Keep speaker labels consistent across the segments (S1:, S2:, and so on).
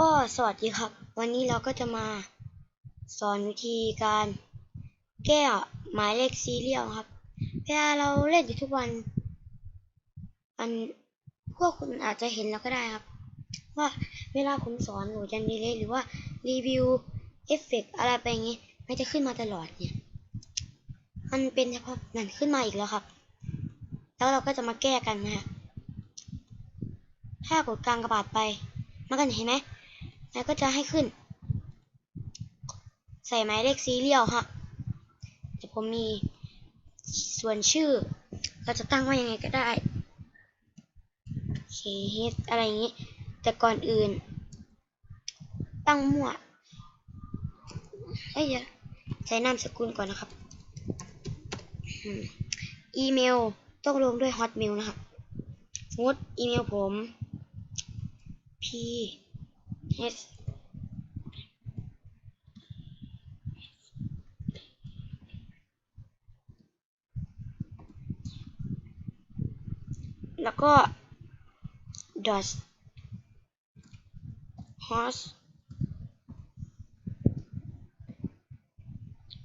S1: ก็สวัสดีครับ วันนี้เราก็จะมาสอนวิธีการแก้หมายเลขซีเรียลครับเวลาเราเล่นอยู่ทุกวัน อันพวกคุณอาจจะเห็นแล้วก็ได้ครับ ว่าเวลาผมสอนหลดยันดีเลยหรือว่ารีวิวเอฟเฟกอะไรไปอย่างงี้มันจะขึ้นมาตลอดเนี่ยมันเป็นเฉพาะนั่นขึ้นมาอีกแล้วครับ แล้วเราก็จะมาแก้กันนะฮะถ้ากดกลางกระบาดไปมันก็เห็นไหม แล้วก็จะให้ขึ้น ใส่หมายเลขซีเรียลฮะแต่ผมมีส่วนชื่อ เราจะตั้งว่ายังไงก็ได้เคเฮดอะไรอย่างนี้ แต่ก่อนอื่น ตั้งมั่วเอ้ยใช้นามสกุลก่อนนะครับ อีเมลต้องลงด้วยฮอตเมลนะครับสมมติอีเมลผม p h แล้วก็ dot host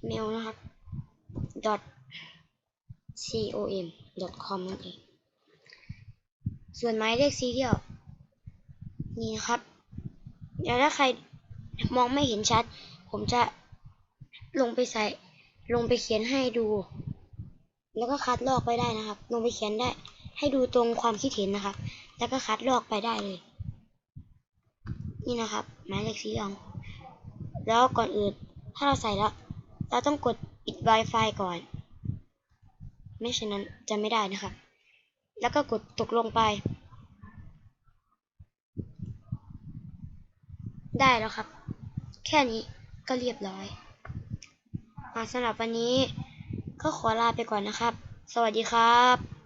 S1: mail นะครับ dot com dot com นั่นเอง ส่วนหมายเลขซีเรียลนี่นะครับ เดี๋ยวถ้าใครมองไม่เห็นชัด ผมจะลงไปใส่ ลงไปเขียนให้ดู แล้วก็คัดลอกไปได้นะครับ ลงไปเขียนได้ ให้ดูตรงความคิดเห็นนะครับ แล้วก็คัดลอกไปได้เลย นี่นะครับ หมายเลขสีเหลืองแล้วก่อนอื่นถ้าเราใส่แล้ว เราต้องกดปิด Wi-Fi ก่อน ไม่ฉะนั้นจะไม่ได้นะครับ แล้วก็กดตกลงไป ได้แล้วครับ แค่นี้ก็เรียบร้อยอ่าสำหรับวันนี้ก็ขอลาไปก่อนนะครับ สวัสดีครับ